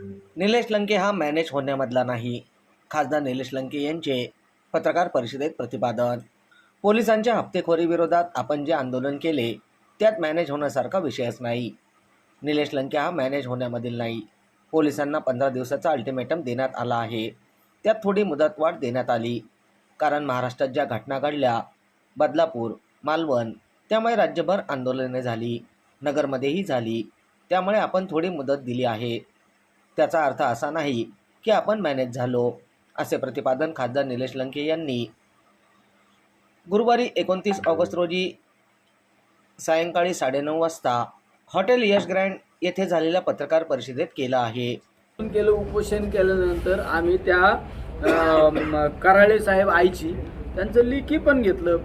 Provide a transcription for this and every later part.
निलेश लंके हा मॅनेज होण्यामधला नाही. खासदार निलेश लंके यांचे पत्रकार परिषदेत प्रतिपादन. पोलिसांच्या हप्तेखोरीविरोधात आपण जे आंदोलन केले त्यात मॅनेज होण्यासारखा विषयच नाही. निलेश लंके हा मॅनेज होण्यामधील नाही. पोलिसांना पंधरा दिवसाचा अल्टिमेटम देण्यात आला आहे. त्यात थोडी मुदतवाढ देण्यात आली. कारण महाराष्ट्रात ज्या घटना घडल्या बदलापूर मालवण त्यामुळे राज्यभर आंदोलने झाली नगरमध्येही झाली. त्यामुळे आपण थोडी मुदत दिली आहे. त्याचा अर्थ असा नाही की आपण मॅनेज झालो असे प्रतिपादन खासदार निलेश लंके यांनी. गुरुवारी एकोणतीस ऑगस्ट रोजी सायंकाळी साडेनऊ वाजता हॉटेल यश ग्रँड येथे झालेल्या पत्रकार परिषदेत केलं आहे. केलं उपोषण केल्यानंतर आम्ही त्या कराळे साहेब आईची त्यांचं लिखी पण घेतलं.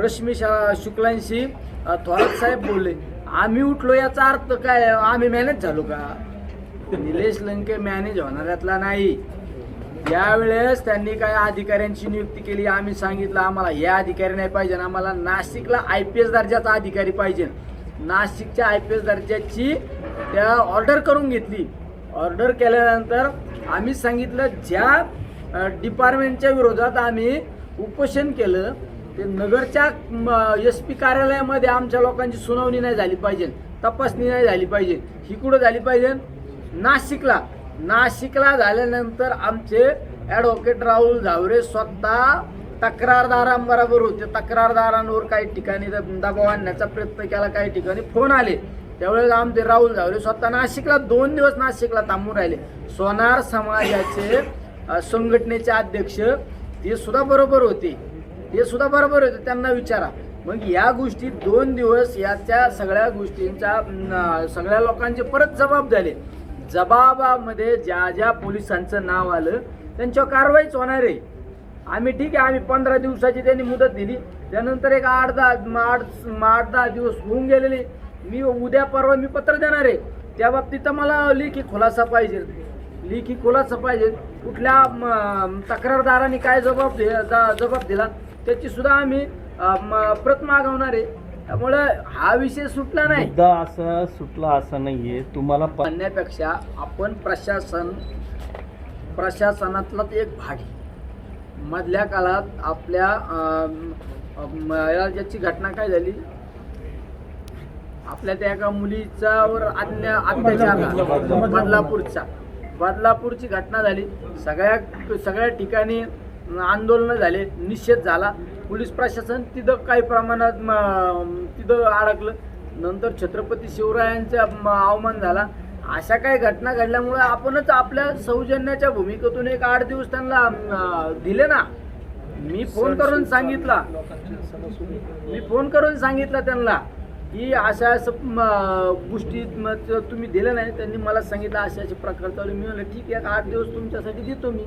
रश्मी शा शुक्लांशी थोरात साहेब बोलले. आम्ही उठलो याचा अर्थ काय? आम्ही मॅनेज झालो का? निलेश लंके मॅनेज होणाऱ्यातला नाही. यावेळेस त्यांनी काय अधिकाऱ्यांची नियुक्ती केली आम्ही सांगितलं आम्हाला या अधिकारी नाही पाहिजे आम्हाला नाशिकला आय पी एस दर्जाचा अधिकारी पाहिजे. नाशिकच्या आय पी एस दर्जाची त्या ऑर्डर करून घेतली. ऑर्डर केल्यानंतर आम्ही सांगितलं ज्या डिपार्टमेंटच्या विरोधात आम्ही उपोषण केलं ते नगरच्या एस पी कार्यालयामध्ये आमच्या लोकांची सुनावणी नाही झाली पाहिजे तपासणी नाही झाली पाहिजे. ही कुठं झाली पाहिजे? नाशिकला. नाशिकला झाल्यानंतर आमचे ॲडव्होकेट राहुल झावरे स्वतः तक्रारदारांबरोबर होते. तक्रारदारांवर काही ठिकाणी द- दबाव आणण्याचा प्रयत्न केला. काही ठिकाणी फोन आले. त्यावेळेस आमचे राहुल झावरे स्वतः नाशिकला दोन दिवस नाशिकला थांबून राहिले. सोनार समाजाचे संघटनेचे अध्यक्ष ते सुद्धा बरोबर होते. ते सुद्धा बरोबर होते. त्यांना विचारा. मग या गोष्टी दोन दिवस याच्या सगळ्या गोष्टींचा सगळ्या लोकांचे परत जबाब झाले. जबाबामध्ये ज्या ज्या पोलिसांचं नाव आलं त्यांच्यावर कारवाईच होणार आहे. आम्ही ठीक आहे आम्ही पंधरा दिवसाची त्यांनी मुदत दिली. त्यानंतर एक आठ दहा आठ आठ दहा दिवस होऊन गेलेले. मी उद्या परवा मी पत्र देणार आहे. त्या बाबतीत तर मला लेखी खुलासा पाहिजे. लेखी खुलासा पाहिजे. कुठल्या म, तक्रारदारांनी काय जबाब दि- जबाब दिला त्याची सुद्धा आम्ही म, प्रत मागवणार आहे. त्यामुळे हा विषय सुटला नाही. मुद्दा असा सुटला असा नाहीये. तुम्हाला प- म्हणण्यापेक्षा आपण प्रशासन प्रशासनातलाच एक भाग आहे. मधल्या काळात आपल्या अम, अम, या- याची घटना काय झाली? आपल्या त्या एका मुलीचा वर अन्य अत्याचार झाला. बदलापूरचा. बदलापूरची घटना झाली. सगळ्या सगळ्या ठिकाणी आंदोलनं झाले. निषेध झाला. पोलीस प्रशासन तिथं काही प्रमाणात तिथं अडकलं. नंतर छत्रपती शिवरायांचा अवमान झाला. अशा काही घटना घडल्यामुळे आपणच आपल्या सौजन्याच्या भूमिकेतून एक आठ दिवस त्यांना दिले ना. मी फोन करून सांगितला. मी फोन करून सांगितलं त्यांना की अशा असं गोष्टी तुम्ही दिल्या नाही. त्यांनी मला सांगितलं अशा अशा प्रकार चालू मी म्हणलं ठीक आहे एक आठ दिवस तुमच्यासाठी देतो मी.